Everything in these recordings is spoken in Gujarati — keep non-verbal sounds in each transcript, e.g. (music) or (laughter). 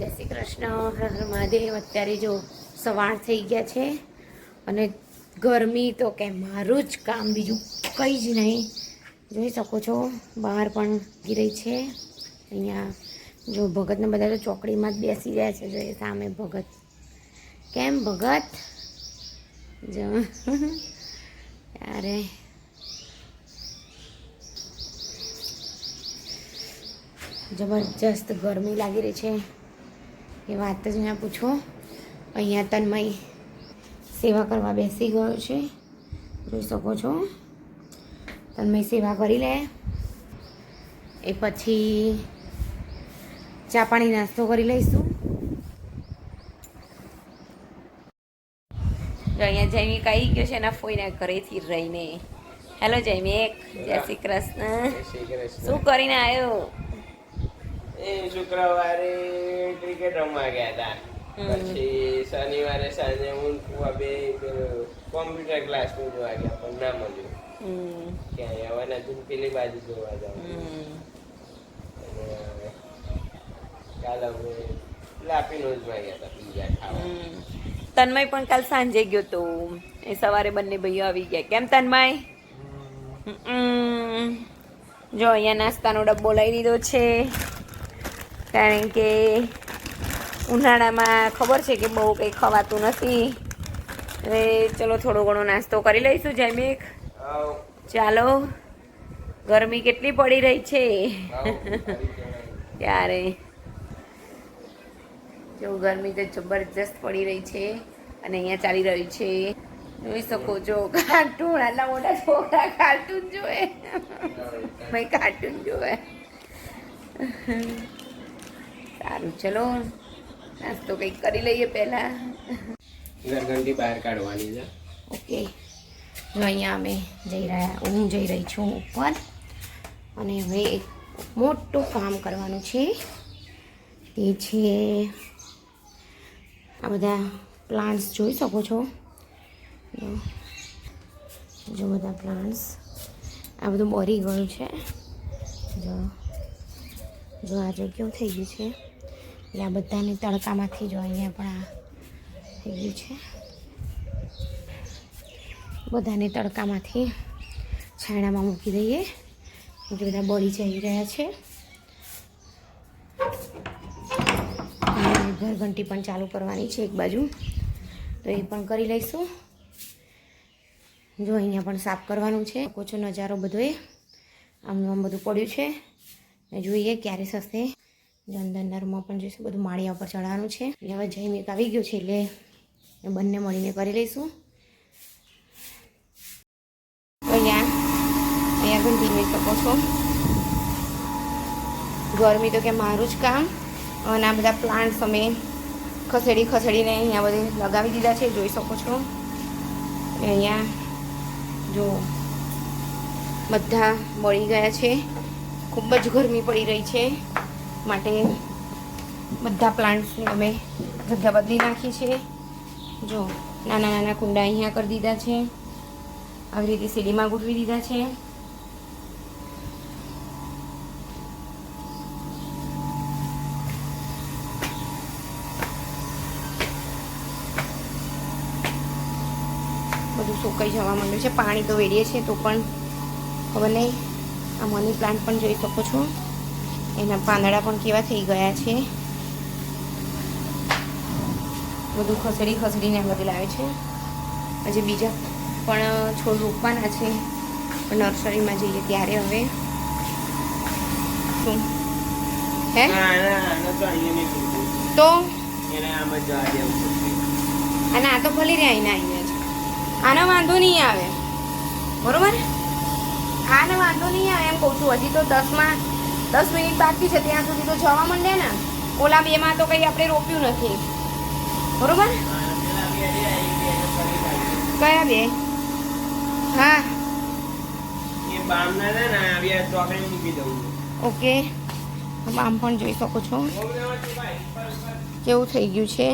જય શ્રી કૃષ્ણ. હર હર મહાદેવ. અત્યારે જો સવાર થઈ ગયા છે અને ગરમી તો કે મારું જ કામ, બીજું કંઈ જ નહીં. જોઈ શકો છો, બહાર પણ ગીરી છે. અહીંયા જો ભગતને બધા તો ચોકડીમાં જ બેસી રહ્યા છે. જો એ સામે ભગત. કેમ ભગત? જો. અરે. જબરજસ્ત ગરમી લાગી રહી છે. એ વાત જ ના પૂછો. અહીંયા તન્મય સેવા કરવા બેસી ગયો છે. જોઈ શકો છો. તન્મય સેવા કરી લે. એ પછી ચા પાણી નાસ્તો કરી લઈશું. જો અહીંયા જૈમી કહી ગયો છે એના ફોઈના ઘરેથી રહીને. હેલો જૈમી એક. જય શ્રી કૃષ્ણ. શું કરીને આવ્યો? એ શુક્રવારે ક્રિકેટ રમવા ગયા હતા પછી શનિવારે સાંજે હું બે કોમ્પ્યુટર ક્લાસનું જોવા ગયા પણ ના મળ્યું ક્યાંય હવે નથી પેલી બાજુ જોવા અને કાલ અમે લાપીનોઝમાં ગયા હતા પીઝા ખાવા. હમ. તન્મય પણ કાલ સાંજે ગયો તો એ સવારે બંને ભાઈઓ આવી ગયા. કેમ તન્મય? હમ. જો અહીંયા નાસ્તાનો ડબ્બો લઈ લીધો છે. કારણ કે ઉનાળામાં ખબર છે કે બહુ કંઈ ખવાતું નથી. હવે ચલો થોડો ઘણો નાસ્તો કરી લઈશું જૈમિક ચાલો. ગરમી કેટલી પડી રહી છે. ત્યારે જો ગરમી તો જબરજસ્ત પડી રહી છે અને અહીંયા ચાલી રહ્યું છે. જોઈ શકો છો કાર્ટૂન આટલા મોટા છોકરા કાર્ટૂન જોવે ભાઈ કાર્ટૂન જોવે સારું ચલો. નાસ્તો કંઈક કરી લઈએ પહેલાં. ઘરઘંટી બહાર કાઢવાની છે. ઓકે. જો અહીંયા અમે જઈ રહ્યા હું જઈ રહી છું ઉપર. અને હવે એક મોટું કામ કરવાનું છે. તે છે આ બધા પ્લાન્ટ્સ જોઈ શકો છો? જો બધા પ્લાન્ટ્સ આ બધું બોરી ગયું છે. જો જો આ જો કેવું થઈ ગયું છે. એટલે આ બધાને તડકામાંથી જો અહીંયા પણ આ થઈ ગયું છે. બધાને તડકામાંથી છાયણામાં મૂકી દઈએ. કેમ બધા બળી જઈ રહ્યા છે. ઘરઘંટી પણ ચાલુ કરવાની છે એક બાજુ. તો એ પણ કરી લઈશું. જો અહીંયા પણ સાફ કરવાનું છે. કોચો નજારો બધો એ આમનું આમ બધું પડ્યું છે. જોઈએ ક્યારે સસ્તે જો અંદરના રૂમમાં પણ જોઈશું બધું માળિયા ઉપર ચડાવવાનું છે. એટલે હવે જઈમેક આવી ગયું છે એટલે એ બંને મળીને કરી લઈશું. અહીંયા અહીંયા પણ જોઈ શકો છો. ગરમી તો કે મારું જ કામ. અને આ બધા પ્લાન્ટ્સ અમે ખસેડી ખસેડીને અહીંયા બધે લગાવી દીધા છે, જોઈ શકો છો. અહીંયા જો બધા મળી ગયા છે. ખૂબ જ ગરમી પડી રહી છે. માટે બધા પ્લાન્ટ્સને અમે જગ્યા બદલી નાખી છે. જો, નાના નાના કુંડા અહીંયા કરી દીધા છે. આવી રીતે સીડીમાં ગોઠવી દીધા છે. બધું સુકાઈ જવા માંડ્યું છે. પાણી તો વેડીએ છીએ તો પણ ખબર નહીં. આ મની પ્લાન્ટ પણ જોઈ શકો છો. એના પાંદડા પણ કેવા થઈ ગયા છે. બધું ખસેડી ખસેડીને બધે લાવે છે. હજી બીજા પણ છોડ રોપવાના છે. નર્સરીમાં જઈએ ત્યારે હવે. શું? હે? તો. અને આ તો ભલી રહ્યા આઈને આઈને છે આનો વાંધો નહીં આવે. બરોબર? આને વાંધો નહીં આવે એમ કહું છું. હજી તો દસમાં દસ મિનિટ બાકી છે ત્યાં સુધી તો જવા માંડે ને. ઓલા બેમાં તો કંઈ આપણે રોપ્યું નથી. બરોબર? બે. કયા બે હા. ઓકે. આમ પણ જોઈ શકો છો. કેવું થઈ ગયું છે?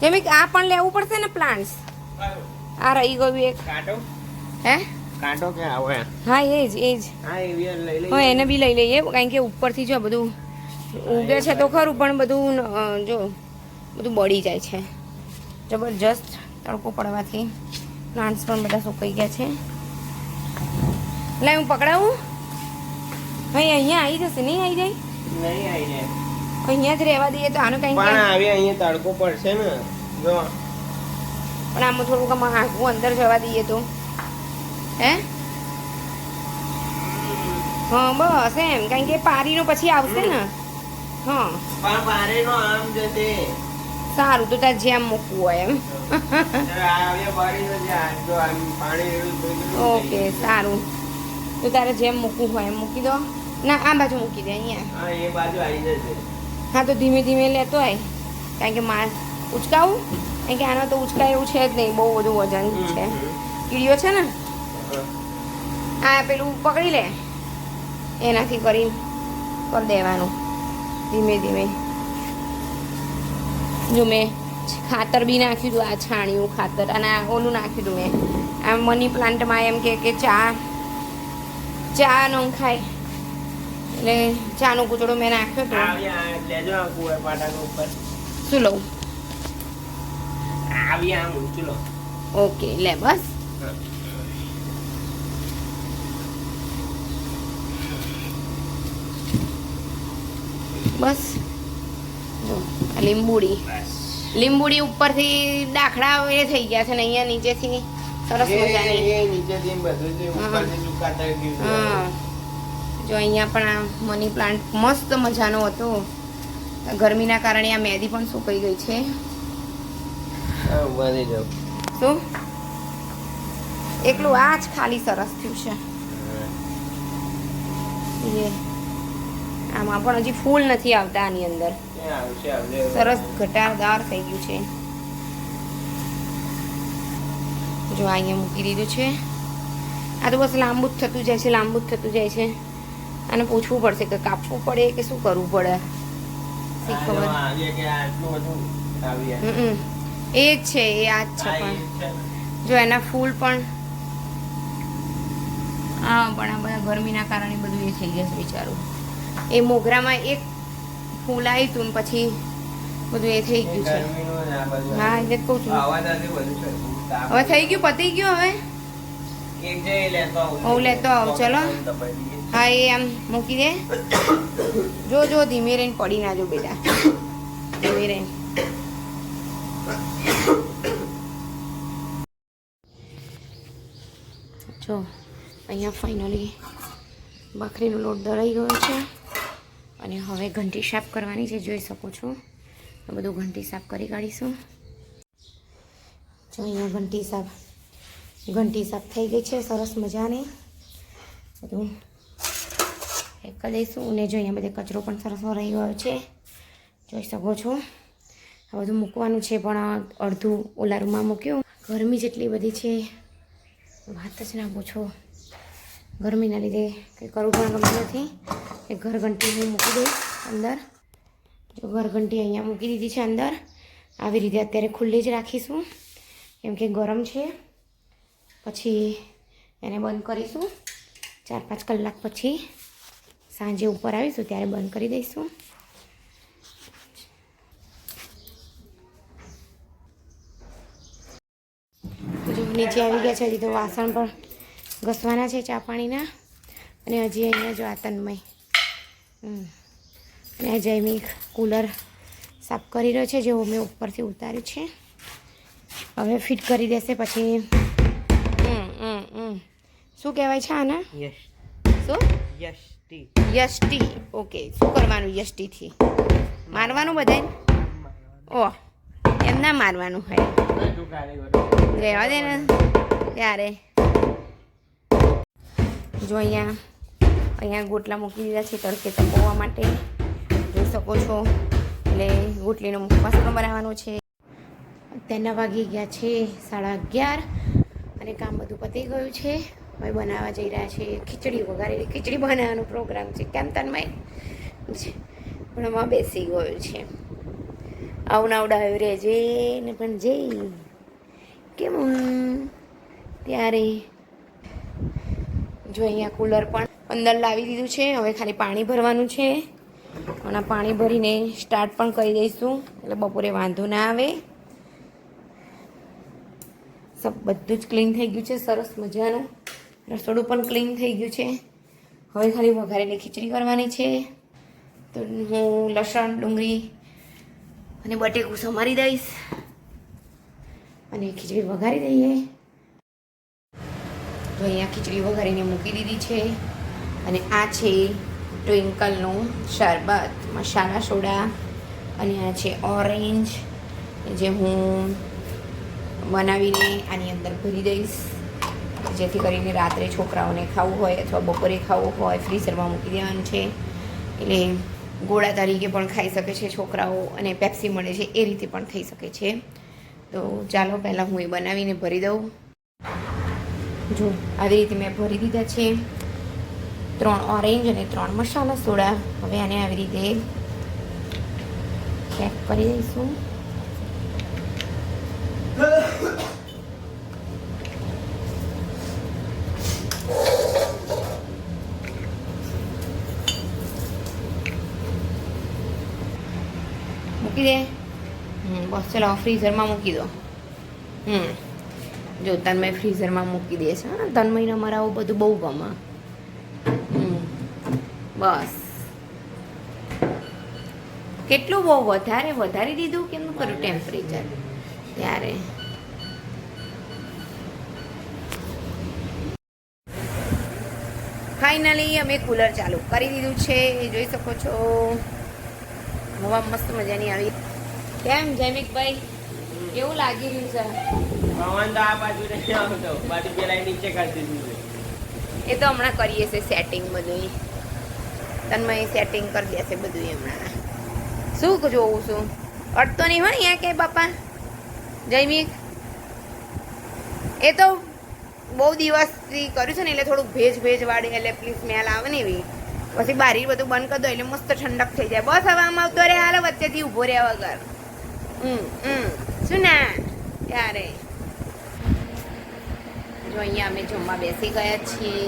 તેમ આ પણ લેવું પડશે ને પ્લાન્ટ્સ? આ રહી ગયું એક. હે? કાંટો કે આવે હા એ જ એ જ હા એને બી લઈ લઈએ કારણ કે ઉપરથી જો બધું ઉગે છે તો ખરું પણ બધું જો બધું બળી જાય છે. જબરજસ્ત તડકો પડવાથી પ્લાન્ટ્સ પણ બધા સુકાઈ ગયા છે. લે હું પકડાવું? ભાઈ અહીંયા આવી જશે નહીં આવી જાય? નહીં આવી જાય. અહીંયા જ રહેવા દઈએ તો આનું કંઈ પણ આવે અહીંયા તડકો પડશે ને. જો. પણ આમાં થોડુંક આમાં આખું અંદર જવા દઈએ તો. હે? હા બસ એમ. કારણ કે પારીનો પછી આવશે ને. હા. પણ બારે આમ જશે સારું તો ત્યાં જેમ મૂકવું હોય એમ. ઓકે સારું. તો તારે જેમ મૂકવું હોય એમ મૂકી દો. ના આ બાજુ મૂકી દે અહીંયા. હા તો ધીમે ધીમે લેતો હોય કારણ કે માર ઉચકાવું? કારણ કે આનો તો ઉચકાય એવું છે જ નહીં. બહુ બધું વજન છે. કીડીઓ છે ને? આ પેલું પકડી લે. એનાથી કરી કરી દેવાનું. ધીમે ધીમે. જો મેં ખાતર બી નાખ્યું હતું આ છાણિયું ખાતર અને આ ઓલું નાખ્યું હતું મેં. આ મની પ્લાન્ટમાં એમ કે કે ચા ચા ખાય. એટલે ચાનો કૂચડો મેં નાખ્યો હતો. શું લઉં? ઓકે લે બસ. બસ. જો લીંબુડી. લીંબુડી ઉપરથી દાખલા એ થઈ ગયા છે ને અહીંયા નીચેથી. સરસ મજાની. જે અહીંયા પણ આ મની પ્લાન્ટ મસ્ત મજાનો હતો. ગરમીના કારણે આ મેદી પણ સુકાઈ ગઈ છે. શું? એકલું આ જ ખાલી સરસ થયું છે. આમાં પણ હજી ફૂલ નથી આવતા આની અંદર. સરસ ઘટાદાર થઈ ગયું છે. જો અહીંયા મૂકી દીધું છે. આ તો બસ લાંબુ જ થતું જાય છે લાંબુ જ થતું જાય છે. આને પૂછવું પડશે કે કાપવું પડે કે શું કરવું પડે? ખબર? એ જ છે એ આ જ છે પણ. જો એના ફૂલ પણ હા પણ આ બધા ગરમીના કારણે બધું એ થઈ જશે બિચારું એ મોગરામાં એક ફૂલ આવ્યું હતું પછી બધું એ થઈ ગયું છે. હા એટલે કહું છું હવે થઈ ગયું પતી ગયું હવે. હું લેતો આવું, ચલો. હા એ આમ મૂકી દે જો જો ધીમે રહીને પડી ના જો બેટા ધીમે રહીને જો અહીંયા ફાઇનલી બકરીનો લોટ દળાઈ ગયો છે અને હવે ઘંટી સાફ કરવાની છે, જોઈ શકો છો. આ બધું ઘંટી સાફ કરી કાઢીશું. જો અહીંયા ઘંટી સાફ ઘંટી સાફ થઈ ગઈ છે, સરસ મજાની. બધું એક કરી દઈશું અને જો અહીંયા બધે કચરો પણ સરસ રહી ગયો છે, જોઈ શકો છો. આ બધું મૂકવાનું છે, પણ અડધું ઓલા રૂમમાં મૂક્યું. ગરમી જેટલી બધી છે, વાત જ ના પૂછો. ગરમીના લીધે કંઈ કરવું પણ ગમતું નથી. એ ઘરઘંટી હું મૂકી દઈશ અંદર. જો ઘરઘંટી અહીંયા મૂકી દીધી છે અંદર. આવી રીતે અત્યારે ખુલ્લી જ રાખીશું. કેમ કે ગરમ છે. પછી એને બંધ કરીશું. ચાર પાંચ કલાક પછી સાંજે ઉપર આવીશું, ત્યારે બંધ કરી દઈશું. નીચે આવી ગયા છે, હજી તો વાસણ પણ ઘસવાના છે ચા પાણીના. અને હજી અહીંયા જો આ તન્મય હમ. અને આ જૈમિક કુલર સાફ કરી રહ્યો છે જેવો મેં ઉપરથી ઉતાર્યું છે. હવે ફિટ કરી દેશે પછી. શું કહેવાય છે આના? શું? યશટી યષ્ટી ઓકે શું કરવાનું યષ્ટીથી મારવાનું બધાને ઓહ એમ ના મારવાનું હોય. રહેવા દે ને ત્યારે. જો અહીંયા અહીંયા ગોટલા મૂકી દીધા છે તડકે તપવા માટે. જોઈ શકો છો. એટલે ગોટલીનો મુખવાસ પણ બનાવવાનો છે. તેના વાગી ગયા છે સાડા અગિયાર અને કામ બધું પતી ગયું છે. હવે બનાવવા જઈ રહ્યા છે ખીચડી વઘારેલી ખીચડી બનાવવાનો પ્રોગ્રામ છે. કેમ તન્મય પણ હમણાં બેસી ગયો છે. આવું નાવડાવ્યું રે જે ને પણ જઈ કેમ? ત્યારે જો અહીંયા કુલર પણ અંદર લાવી દીધું છે. હવે ખાલી પાણી ભરવાનું છે. અને પાણી ભરીને સ્ટાર્ટ પણ કરી દઈશું. એટલે બપોરે વાંધો ના આવે. સબ બધું જ ક્લીન થઈ ગયું છે. સરસ મજાનું. રસોડું પણ ક્લીન થઈ ગયું છે. હવે ખાલી વઘારેલી ખીચડી કરવાની છે. તો હું લસણ, ડુંગળી અને બટેકું સમારી દઈશ. અને ખીચડી વઘારી દઈએ. તો અહીંયા ખીચડી વઘારીને મૂકી દીધી છે. અને આ છે ટ્વિંકલનું શરબત, મસાલા સોડા અને આ છે ઓરેન્જ જે હું બનાવીને આની અંદર ભરી દઈશ. જેથી કરીને રાત્રે છોકરાઓને ખાવું હોય અથવા બપોરે ખાવું હોય, ફ્રીઝરમાં મૂકી દેવાનું છે. એટલે ગોળા તરીકે પણ ખાઈ શકે છે છોકરાઓ અને પેપ્સી મળે છે એ રીતે પણ થઈ શકે છે. તો ચાલો પહેલાં હું એ બનાવીને ભરી દઉં. જો, આવી રીતે મેં ભરી દીધા છે. ત્રણ ઓરેન્જ અને ત્રણ મસાલા સોડા. હવે આને આવી રીતે પેક કરી દઈશું. મૂકી દે. બસ, ચલો ફ્રીઝરમાં મૂકી દો. હમ, જો, તન્મય ફ્રીઝરમાં મૂકી દે છે. તન્મયને અમારા આવું બધું બહુ ગમે. બસ. કેટલું બહુ વધારે વધારી દીધું કેમનું કર્યું ટેમ્પરેચર ત્યારે. ફાઇનલી અમે કુલર ચાલુ કરી દીધું છે એ જોઈ શકો છો. હવા મસ્ત મજાની આવી. કેમ જૈમિકભાઈ કેવું લાગી રહ્યું છે? પવન તો આ બાજુ નહીં આવતો બાજુ પેલા નીચે કરી દીધું એ તો હમણાં કરીએ છે સેટિંગ બધું તન્મય સેટિંગ કરી દેશે બધું હમણાં શું જોઉં છું? અડતો નહીં હોય અહીંયા કે બાપા? જૈમિક એ તો બહુ દિવસથી કર્યું છે ને, એટલે થોડુંક ભેજ ભેજ વાળી એટલે પ્લીઝ સ્મેલ આવે ને એવી. પછી બારી બધું બંધ કરી દો એટલે મસ્ત ઠંડક થઈ જાય. બસ હવે આમ આવતો રે હાલ વચ્ચેથી ઊભો રહ્યા વગર હમ હમ. શું ના? ત્યારે જો અહીંયા અમે જમવા બેસી ગયા છીએ.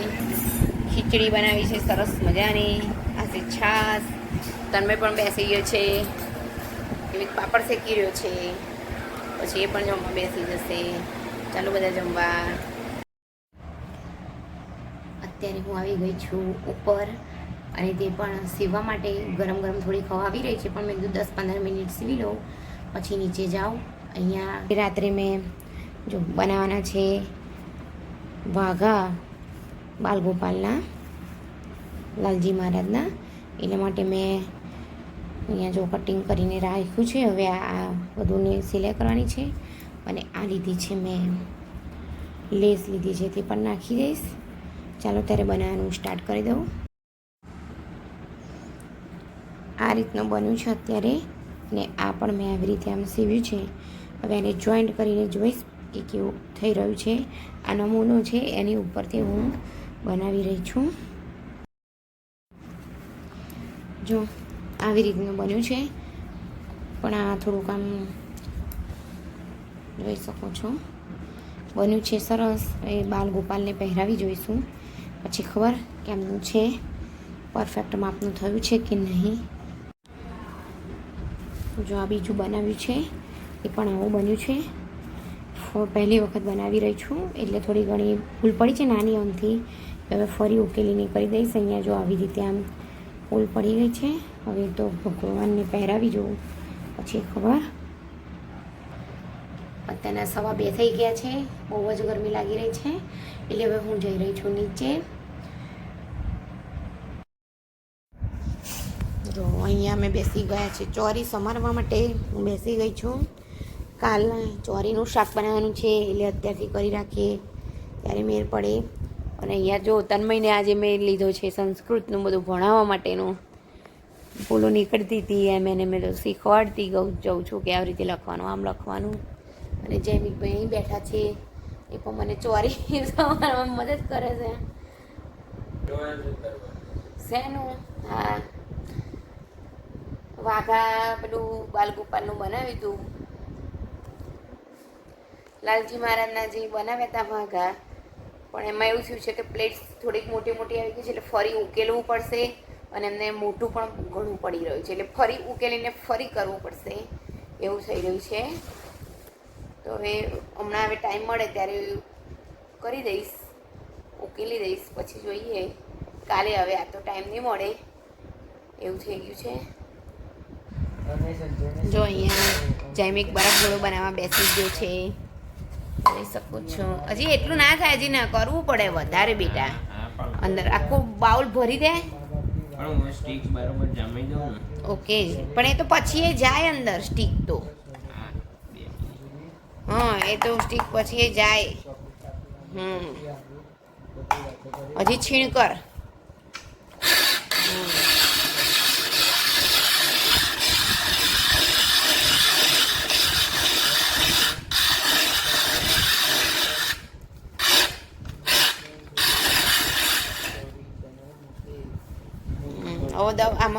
ખીચડી બનાવી છે, સરસ મજાની. આ છાસ, તન્મય પણ બેસી ગયો છે. એવી પાપડ શેકી રહ્યો છે. પછી એ પણ જમવા બેસી જશે. ચાલો બધા જમવા. અત્યારે હું આવી ગઈ છું ઉપર અને તે પણ સીવવા માટે ગરમ ગરમ થોડી ખવા આવી રહી છે, પણ મેં કીધું દસ પંદર મિનિટ સીવી લઉં. પછી નીચે જાઉં. અહીંયા રાત્રે મેં જો બનાવવાના છે વાઘા બાલગોપાલના લાલજી મહારાજના. એટલા માટે મેં અહીંયા જો કટિંગ કરીને રાખ્યું છે, હવે આ બધુંને સિલાઈ કરવાની છે. અને આ લીધી છે મેં. લેસ લીધી છે, તે પણ નાખી દઈશ. ચાલો ત્યારે બનાવવાનું સ્ટાર્ટ કરી દઉં. આ રીતનું બન્યું છે અત્યારે. ને આ પણ મેં આવી રીતે આમ સીવ્યું છે. હવે એને જોઈન્ટ કરીને જોઈશ કે કેવું થઈ રહ્યું છે. આ નમૂનો છે, એની ઉપરથી હું બનાવી રહી છું. જો આવી રીતનું બન્યું છે. પણ આ થોડુંક આમ જોઈ શકો છો. બન્યું છે સરસ. એ બાલ ગોપાલને પહેરાવી જોઈશું. પછી ખબર કેમનું છે. પરફેક્ટ માપનું થયું છે કે નહીં. જો આ બીજું બનાવ્યું છે, એ પણ આવું બન્યું છે. પહેલી વખત બનાવી રહી છું, એટલે થોડી ઘણી ભૂલ પડી છે નાની અંગથી. હવે ફરી ઉકેલીને કરી દઈશ. અહીંયા જો આવી રીતે આમ ભૂલ પડી ગઈ છે. હવે તો ભગવાનને પહેરાવી જોઉં. પછી ખબર અત્યારના સવા બે થઈ ગયા છે. બહુ જ ગરમી લાગી રહી છે. એટલે હવે હું જઈ રહી છું નીચે. જો, અહીંયા અમે બેસી ગયા છે ચોરી સમારવા માટે હું બેસી ગઈ છું. કાલ ચોરીનું શાક બનાવવાનું છે. એટલે અત્યારથી કરી રાખીએ. ત્યારે મેર પડે. અને અહીંયા જો તન્મયને આજે મેં લીધો છે સંસ્કૃતનું બધું ભણાવવા માટેનું. ભૂલો નીકળતી હતી, એમ એને મેં તો શીખવાડતી ગઉ જાઉં છું કે આવી રીતે લખવાનું, આમ લખવાનું. અને જૈમિકભાઈ અહીં બેઠા છે, એ પણ મને ચોરી સવારમાં મદદ કરે છે. શેનું? હા. વાઘા પેલું બાલગોપાલનું બનાવ્યું હતું. લાલજી મહારાજના જે બનાવ્યા હતા વાઘા પણ એમાં એવું થયું છે કે પ્લેટ્સ થોડીક મોટી મોટી આવી ગઈ છે એટલે ફરી ઉકેલવું પડશે અને એમને મોટું પણ ઘણું પડી રહ્યું છે. એટલે ફરી ઉકેલીને ફરી કરવું પડશે. એવું થઈ રહ્યું છે. તો હવે હમણાં હવે ટાઈમ મળે ત્યારે કરી દઈશ ઉકેલી દઈશ પછી જોઈએ. કાલે હવે આ તો ટાઈમ નહીં મળે. એવું થઈ ગયું છે. જો અહીંયા જૈમિક બરફ ગોળો બનાવવા બેસી ગયો છે. જોઈ શકું છું. હજી એટલું ના થાય હજી ના કરવું પડે વધારે બેટા. અંદર આખું બાઉલ ભરી દે. ઓકે પણ એ તો પછી એ જાય અંદર સ્ટીક તો. હા હા એ તો સ્ટીક પછી એ જાય. હમ. હજી છીણ કર હમ. હમ, હવે દવ આમાં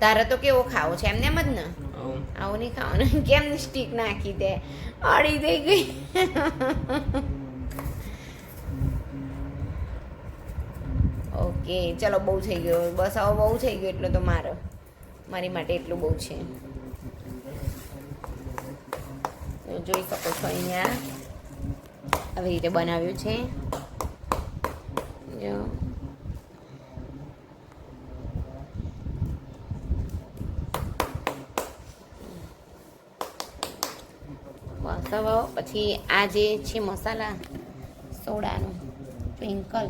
તારે તો કેવો ખાવો છે? એમને એમ જ ને? આવું. આવું નહીં ખાવાનું. (laughs) કેમ સ્ટીક નાખી દે અડી થઈ ગઈ. (laughs) ઓકે ચલો બહુ થઈ ગયો. બસ આવો બહુ થઈ ગયો એટલો તો મારો. મારી માટે એટલું બહુ છે. જોઈ શકો છો અહીંયા. આવી રીતે બનાવ્યું છે. બસ પછી આ જે છે masala, સોડાનું Twinkle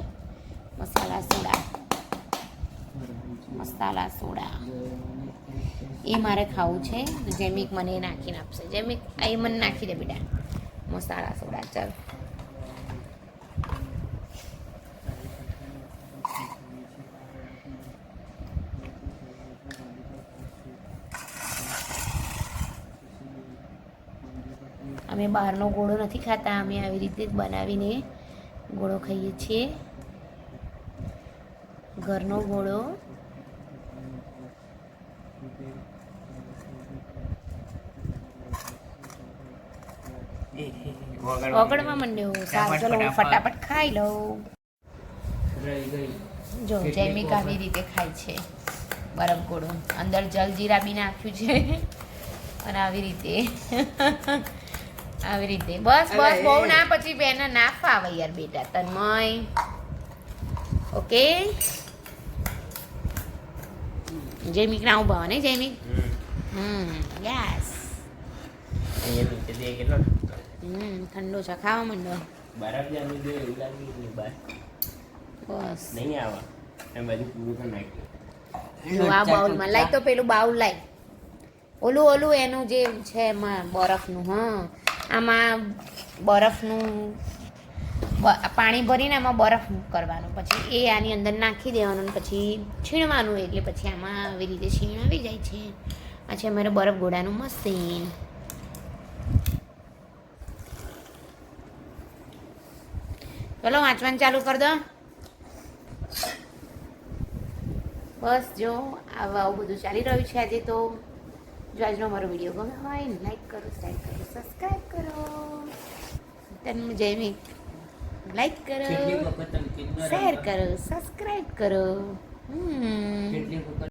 masala soda. Masala soda. એ મારે ખાવું છે. જેમિક મને નાખીને આપશે. જેમિક એ મને નાખી દે બેટા. મસાલા સોડા, ચાલ. અમે બહારનો ગોળો નથી ખાતા. અમે આવી રીતે જ બનાવીને ગોળો ખાઈએ છીએ. ઘરનો ગોળો. ઓગળવા માંડ્યો. સારું ચલો હું ફટાફટ ખાઈ લઉં. જો જૈમિક આવી રીતે ખાય છે. બરફ ગોળો. અંદર જલજીરા બી નાખ્યું છે. (laughs) અને આવી રીતે. (laughs) આવી રીતે. બસ બસ બહુ ના પછી બેને ના ફાવે યાર બેટા તન્મય. ઓકે? જૈમિક ના ઊભા ને જૈમિક હમ. યસ. હમ ઠંડો છે ખાવા માંડો. બરફ જામી દે એવું લાગે બહાર બસ. નહીં આવા. એમ બધું પૂરું કરી નાખ્યું. આ બાઉલમાં લાય તો પેલું બાઉલ લાય. ઓલું ઓલું એનું જે છે બરફ બરફનું હા. આમાં બરફનું પાણી ભરીને એમાં બરફ કરવાનું. પછી એ આની અંદર નાખી દેવાનું પછી છીણવાનું એટલે પછી આમાં આવી રીતે છીણ આવી જાય છે. આ છે અમારે બરફ ગોળાનું મશીન. ચલો, વાંચવાનું ચાલુ કરી દો. બસ જો આવું બધું ચાલી રહ્યું છે આજે તો. જો આજનો મારો વીડિયો ગમે હોય લાઈક કરો શેર કરો સબસ્ક્રાઈબ કરો. તન જયમી લાઈક કરો શેર કરો સબસ્ક્રાઈબ કરો. હમ.